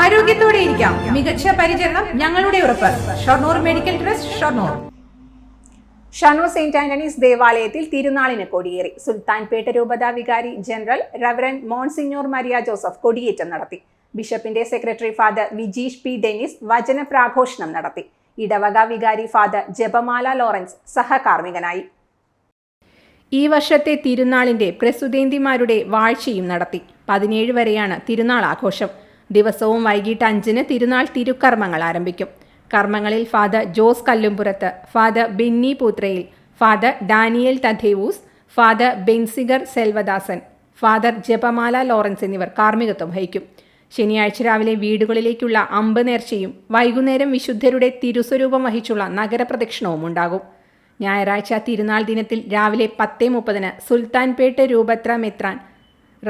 ആരോഗ്യത്തോടെ ഇരിക്കാം. മികച്ച പരിചരണം ഞങ്ങളുടെ ഉറപ്പ്. Shoranur medical trust Shoranur. Shoranur saint Antony's ദേവാലയത്തിൽ തിരുനാളിന് കൊടിയേറി. സുൽത്താൻപേട്ട രൂപതാ വികാരി general reverend monsignor Maria Joseph കൊടിയേറ്റം നടത്തി. ബിഷപ്പിന്റെ secretary father Vijeesh P Dennis വചന പ്രാഘോഷണം നടത്തി. ഇടവക വികാരി ഫാദർ ജപമാല ലോറൻസ് സഹകാർമ്മികനായി. ഈ വർഷത്തെ തിരുനാളിന്റെ പ്രസുതേന്തിമാരുടെ വാഴ്ചയും നടത്തി. പതിനേഴ് വരെയാണ് തിരുനാൾ ആഘോഷം. ദിവസവും വൈകിട്ട് അഞ്ചിന് തിരുനാൾ തിരുക്കർമ്മങ്ങൾ ആരംഭിക്കും. കർമ്മങ്ങളിൽ father Jose Kallumpurath father Binny Poothrayil father Daniel Thaddeus father Benziger Selvadasan father Japamala Lawrence എന്നിവർ കാർമ്മികത്വം വഹിക്കും. ശനിയാഴ്ച രാവിലെ വീടുകളിലേക്കുള്ള അമ്പ് നേർച്ചയും വൈകുന്നേരം വിശുദ്ധരുടെ തിരുസ്വരൂപം വഹിച്ചുള്ള നഗരപ്രദക്ഷിണവും ഉണ്ടാകും. ഞായറാഴ്ച തിരുനാൾ ദിനത്തിൽ രാവിലെ പത്തേ മുപ്പതിന് സുൽത്താൻപേട്ട് രൂപത്ര മെത്രാൻ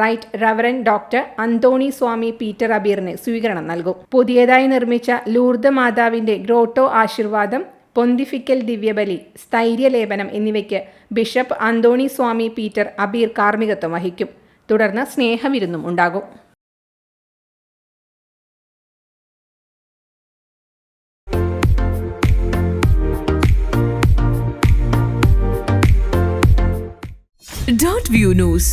right reverend doctor Antony Swamy Peter അബീറിന് സ്വീകരണം നൽകും. പുതിയതായി നിർമ്മിച്ച ലൂർദ് മാതാവിന്റെ ഗ്രോട്ടോ ആശീർവാദം പൊന്തിഫിക്കൽ ദിവ്യബലി സ്ഥൈര്യലേപനം എന്നിവയ്ക്ക് bishop Antony Swamy Peter Abir കാർമ്മികത്വം വഹിക്കും. തുടർന്ന് സ്നേഹവിരുന്നും ഉണ്ടാകും. Dot view news